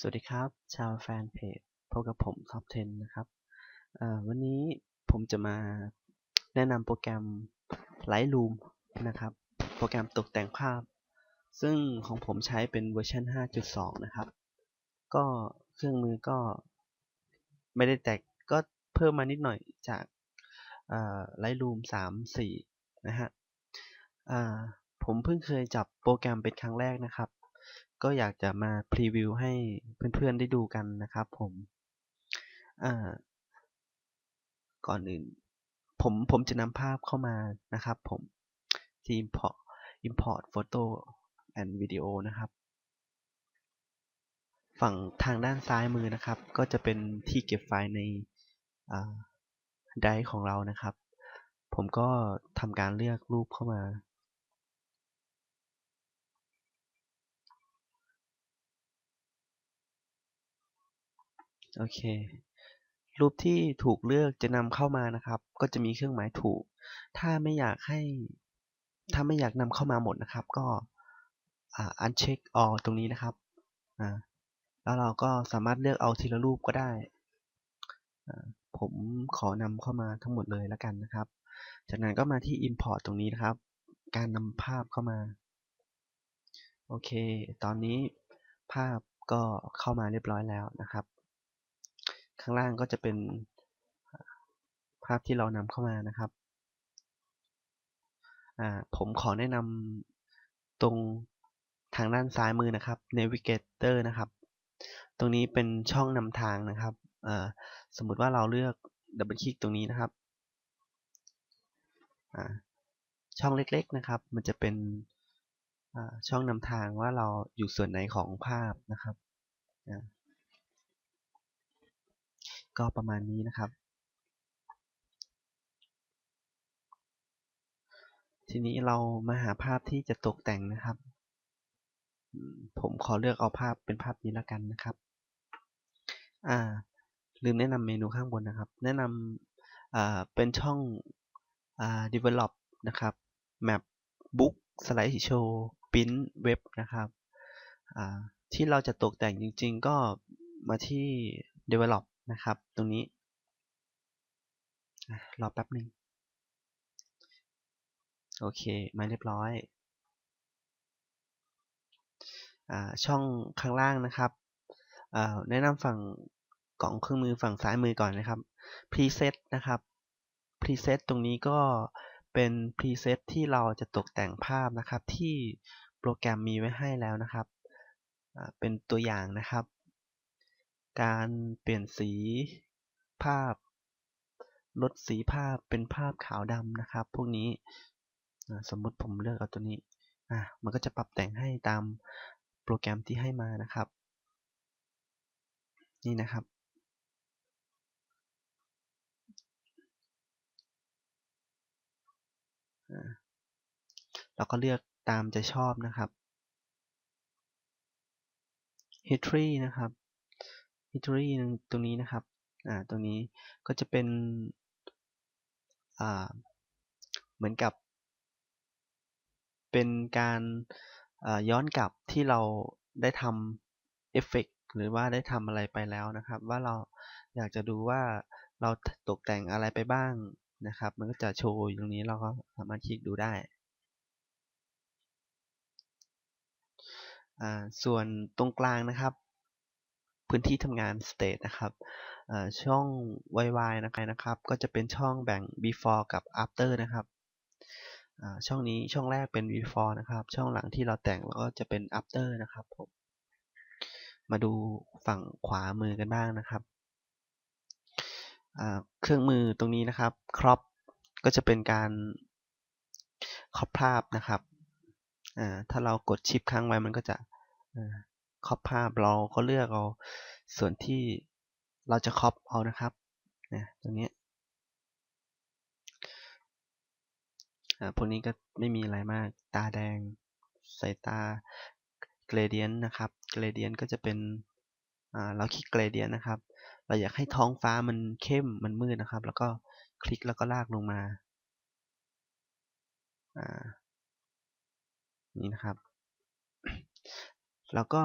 สวัสดีครับ ชาวแฟนเพจพบกับผมท็อป10 นะครับวันนี้ผมจะมาแนะนำโปรแกรม Lightroom นะครับ โปรแกรมตกแต่งภาพ ซึ่งของผมใช้เป็นเวอร์ชัน5.2 นะครับ ก็เครื่องมือก็ไม่ได้แตกก็เพิ่มมานิดหน่อยจาก Lightroom 3.4 นะฮะผมเพิ่งเคยจับโปรแกรมเป็นครั้งแรกนะครับ ก็อยากจะมาพรีวิวให้เพื่อนๆได้ดูกันนะครับผมก่อนอื่น ผมผมจะนำภาพเข้ามานะครับผมที่ import import photo and video นะครับ ฝั่งทางด้านซ้ายมือนะครับ ก็จะเป็นที่เก็บไฟล์ในไดรฟ์ของเรานะครับ ผมก็ทำการเลือกรูปเข้ามา โอเค รูปที่ถูกเลือกจะนำเข้ามานะครับ ก็จะมีเครื่องหมายถูก ถ้าไม่อยากให้ ถ้าไม่อยากนำเข้ามาหมดนะครับ ก็อันเช็ค all ตรงนี้นะครับ แล้วเราก็สามารถเลือกเอาทีละรูปก็ได้ ผมขอนำเข้ามาทั้งหมดเลยแล้วกันนะครับ จากนั้นก็มาที่ import ตรงนี้นะครับ การนำภาพเข้ามา โอเค ตอนนี้ภาพก็เข้ามาเรียบร้อยแล้วนะครับ ข้างล่างก็จะเป็นภาพที่เรานำเข้ามานะครับ ผมขอแนะนำตรงทางด้านซ้ายมือนะครับ Navigator นะครับ ตรงนี้เป็นช่องนำทางนะครับ สมมุติว่าเราเลือกดับเบิลคลิกตรงนี้นะครับ ช่องเล็กๆนะครับ มันจะเป็นช่องนำทางว่าเราอยู่ส่วนไหนของภาพนะครับ ก็ประมาณนี้นะครับ ทีนี้เรามาหาภาพที่จะตกแต่งนะครับ ผมขอเลือกเอาภาพเป็นภาพนี้แล้วกันนะครับ อ่า ลืมแนะนำเมนูข้างบนนะครับ แนะนำอ่าเป็นช่องอ่า develop นะครับ map book slide show print web นะครับอ่าที่เราจะตกแต่งจริงๆ ก็มาที่ develop นะครับ ตรงนี้รอแป๊บหนึ่งโอเค มาเรียบร้อยอช่องข้างล่างนะครับ แนะนำฝั่งกล่องเครื่องมือฝั่งซ้ายมือก่อนนะครับ preset นะครับ preset ตรงนี้ก็เป็น preset ที่เราจะตกแต่งภาพนะครับ ที่โปรแกรมมีไว้ให้แล้วนะครับ เป็นตัวอย่างนะครับ การเปลี่ยนสีภาพ ลดสีภาพเป็นภาพขาวดำนะครับ พวกนี้สมมติผมเลือกเอาตัวนี้อะมันก็จะปรับแต่งให้ตามโปรแกรมที่ให้มานะครับ นี่นะครับเราก็เลือกตามจะชอบนะครับ history นะครับ history ตรงนี้นะครับ อ่า ตรงนี้ก็จะเป็น อ่า เหมือนกับ เป็นการย้อนกลับที่เราได้ทำเอฟเฟกหรือว่าได้ทำอะไรไปแล้วนะครับ ว่าเราอยากจะดูว่าเราตกแต่งอะไรไปบ้างนะครับ มันก็จะโชว์อยู่ตรงนี้เราก็สามารถคลิกดูได้ ส่วนตรงกลางนะครับ พื้นที่ทำงาน state นะครับช่อง YY นะครับ ก็จะเป็นช่องแบ่ง before กับ after นะครับช่องนี้ช่องแรกเป็น before นะครับ ช่องหลังที่เราแต่งแล้วก็จะเป็น after นะครับผมมาดูฝั่งขวามือกันบ้างนะครับ เครื่องมือตรงนี้นะครับ crop ก็จะเป็นการครอบภาพนะครับ ถ้าเรากดชิปค้างไว้มันก็จะ ครอบภาพเราก็เลือกเอาส่วนที่เราจะครอบเอานะครับนะตรงนี้พวกนี้ก็ไม่มีอะไรมาก ตาแดง สายตา เกรเดียนนะครับ เกรเดียนก็จะเป็น เราคลิกเกรเดียนนะครับ เราอยากให้ท้องฟ้ามันเข้ม มันมืดนะครับ แล้วก็คลิกแล้วก็ลากลงมา นี่นะครับ แล้วก็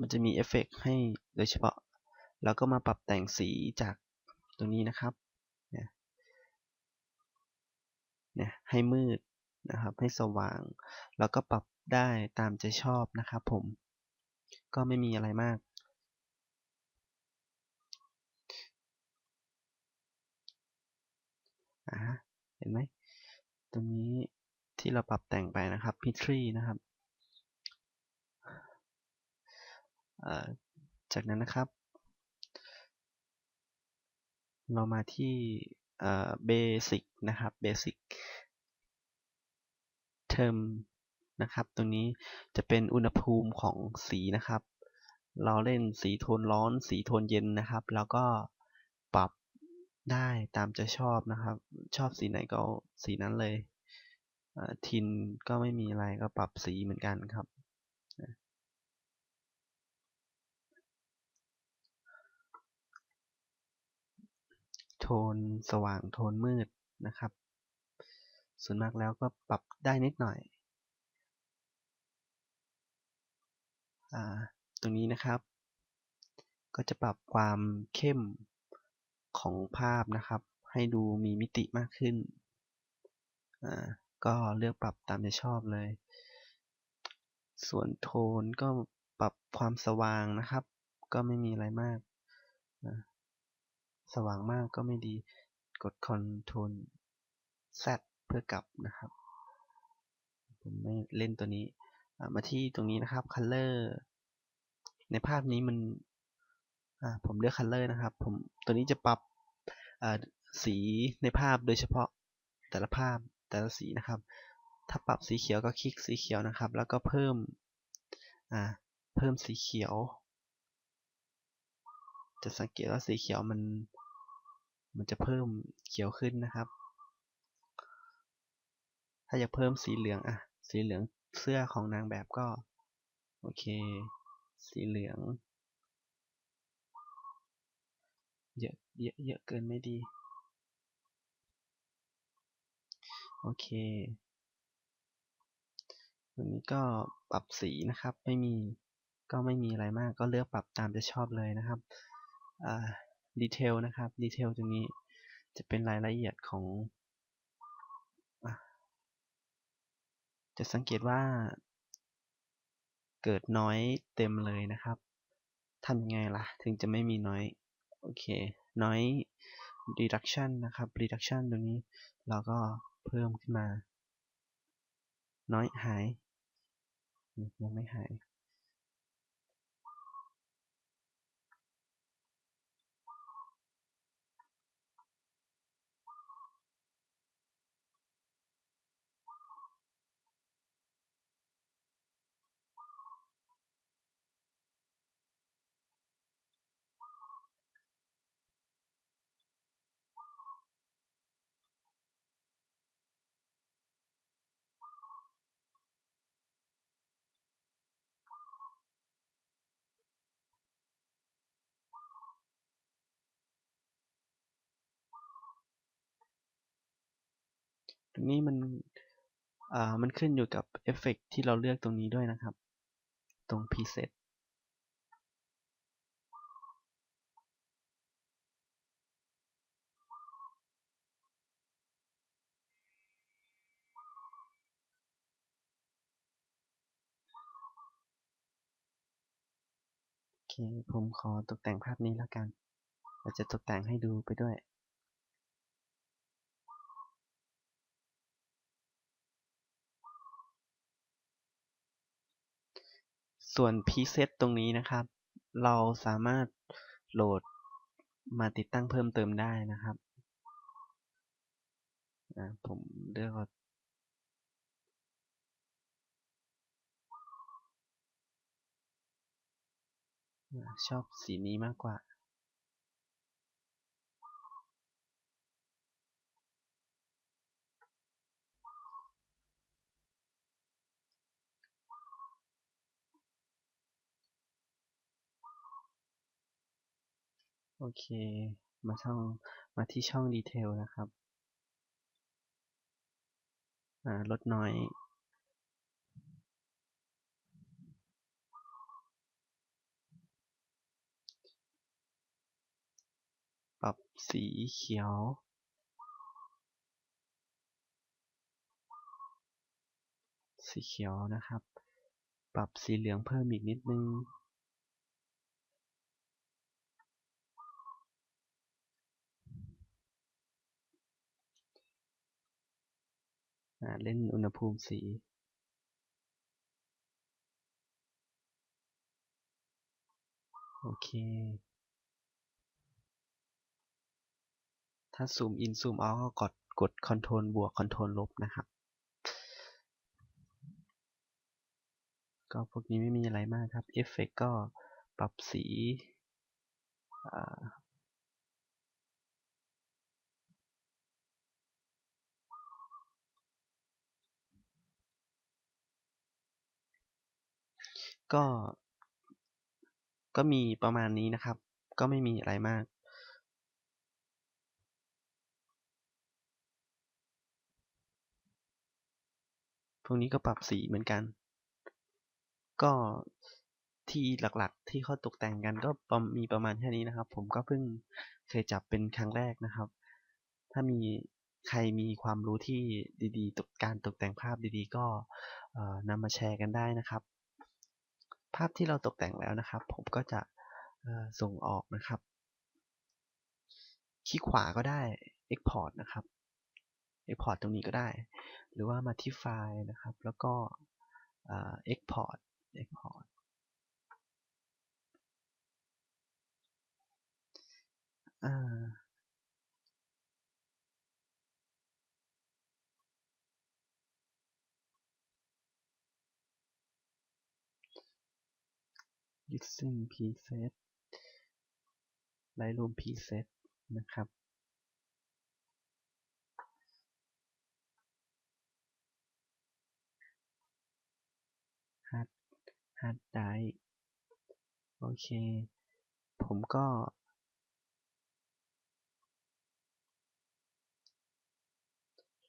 มันจะมีเอฟเฟกต์ให้โดยเฉพาะ แล้วก็มาปรับแต่งสีจากตรงนี้นะครับเนี่ยเนี่ยให้มืดนะครับ ให้สว่าง แล้วก็ปรับได้ตามใจชอบนะครับผม ก็ไม่มีอะไรมากอ่าเห็นไหม ตรงนี้ที่เราปรับแต่งไปนะครับ p ทรีนะครับ จากนั้นนะครับ เรามาที่เบสิกนะครับเบสิกเทอมนะครับตรงนี้จะเป็นอุณหภูมิของสีนะครับ เราเล่นสีโทนร้อน สีโทนเย็นนะครับ แล้วก็ปรับได้ตามจะชอบนะครับ ชอบสีไหนก็สีนั้นเลยทินก็ไม่มีอะไรก็ปรับสีเหมือนกันครับ นสว่างโทนมืดนะครับ ส่วนมากแล้วก็ปรับได้นิดหน่อยอตรงนี้นะครับ ก็จะปรับความเข้มของภาพนะครับ ให้ดูมีมิติมากขึ้น ก็เลือกปรับตามใจชอบเลย ส่วนโทนก็ปรับความสว่างนะครับ ก็ไม่มีอะไรมาก สว่างมากก็ไม่ดี กด Ctrl Z เพื่อกลับนะครับ ผมไม่เล่นตัวนี้ มาที่ตรงนี้นะครับ Color ในภาพนี้มันผมเลือก Color นะครับ ผมตัวนี้จะปรับสีในภาพโดยเฉพาะแต่ละภาพแต่ละสีนะครับ ถ้าปรับสีเขียวก็คลิกสีเขียวนะครับ แล้วก็เพิ่มเพิ่มสีเขียว จะสังเกตว่าสีเขียวมัน มันจะเพิ่มเขียวขึ้นนะครับ ถ้าอยากเพิ่มสีเหลืองอะสีเหลืองเสื้อของนางแบบก็ โอเค สีเหลือง เยอะเยอะเยอะเกินไม่ดี โอเคตัวนี้ก็ปรับสีนะครับ ไม่มีก็ไม่มีอะไรมากก็เลือกปรับตามจะชอบเลยนะครับอ่า ดีเทลนะครับดีเทลตรงนี้จะเป็นรายละเอียดของ จะสังเกตว่า เกิดน้อยเต็มเลยนะครับทำยังไงล่ะ ถึงจะไม่มีน้อย โอเค น้อย reduction นะครับ reduction ตรงนี้เราก็เพิ่มขึ้นมา น้อยหาย ยังไม่หาย นี้มันอ่ามันขึ้นอยู่กับเอฟเฟกที่เราเลือกตรงนี้ด้วยนะครับ ตรง preset โอเคผมขอตกแต่งภาพนี้แล้วกันเราจะตกแต่งให้ดูไปด้วย ส่วน preset ตรงนี้นะครับ เราสามารถโหลดมาติดตั้งเพิ่มเติมได้นะครับ ผมเลือกชอบสีนี้มากกว่า โอเค มาช่อง มาที่ช่องดีเทลนะครับ ลดน้อย ปรับสีเขียวสีเขียวนะครับ ปรับสีเหลืองเพิ่มอีกนิดนึง เล่นอุณหภูมิสีโอเค ถ้าซูมอินซูมเอาก็กดกด Ctrl บวก Ctrl ลบนะครับ ก็พวกนี้ไม่มีอะไรมากครับ เอฟเฟกก็ปรับสี ก็ ก็มีประมาณนี้นะครับ ก็ไม่มีอะไรมาก พวกนี้ก็ปรับสีเหมือนกัน ก็ที่หลักๆที่เขาตกแต่งกันก็มีประมาณแค่นี้นะครับ ผมก็เพิ่งเคยจับเป็นครั้งแรกนะครับ ถ้ามีใครมีความรู้ที่ดีๆตกการตกแต่งภาพดีๆ ก็นำมาแชร์กันได้นะครับาพที่เราตกแต่งแล้วนะครับ ผมก็จะส่งออกนะครับ คลิกขวาก็ได้ Export นะครับ Export ตรงนี้ก็ได้ หรือว่ามาที่ไฟล์นะครับ แล้วก็เอ่อ Export Export อ่า using preset Lightroom preset นะครับ hard hard drive โอเค ผมก็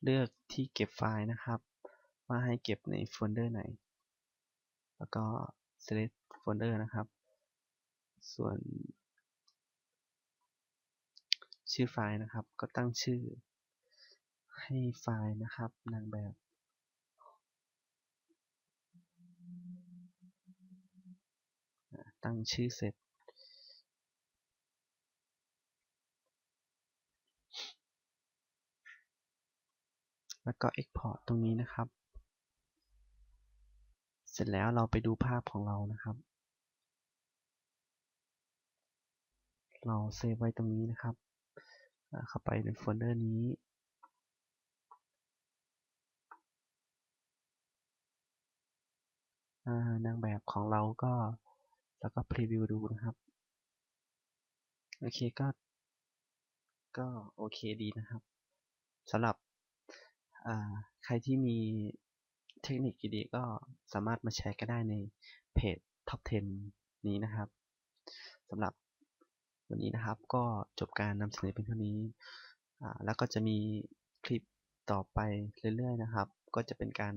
เลือกที่เก็บไฟล์นะครับ ว่าให้เก็บในโฟลเดอร์ไหน แล้วก็ select folder นะครับ ส่วนชื่อไฟล์นะครับ ก็ตั้งชื่อ ให้ไฟล์นะครับ นางแบบ ตั้งชื่อเสร็จ แล้วก็ Export ตรงนี้นะครับ เสร็จแล้วเราไปดูภาพของเรานะครับ เราเซฟไว้ตรงนี้นะครับ เข้าไปในโฟลเดอร์นี้นางแบบของเราก็แล้วก็พรีวิวดูนะครับ โอเคก็ ก็โอเคดีนะครับสำหรับใครที่มีเทคนิคดีๆก็สามารถมาแชร์กันได้ในเพจ Top 10 นี้นะครับสำหรับ วันนี้นะครับก็จบการนำเสนอเพียงเท่านี้ แล้วก็จะมีคลิปต่อไปเรื่อยๆนะครับ ก็จะเป็นการ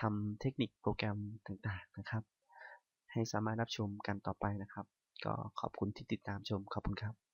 ทำเทคนิคโปรแกรมต่างๆนะครับ ให้สามารถรับชมกันต่อไปนะครับ ก็ขอบคุณที่ติดตามชม ขอบคุณครับ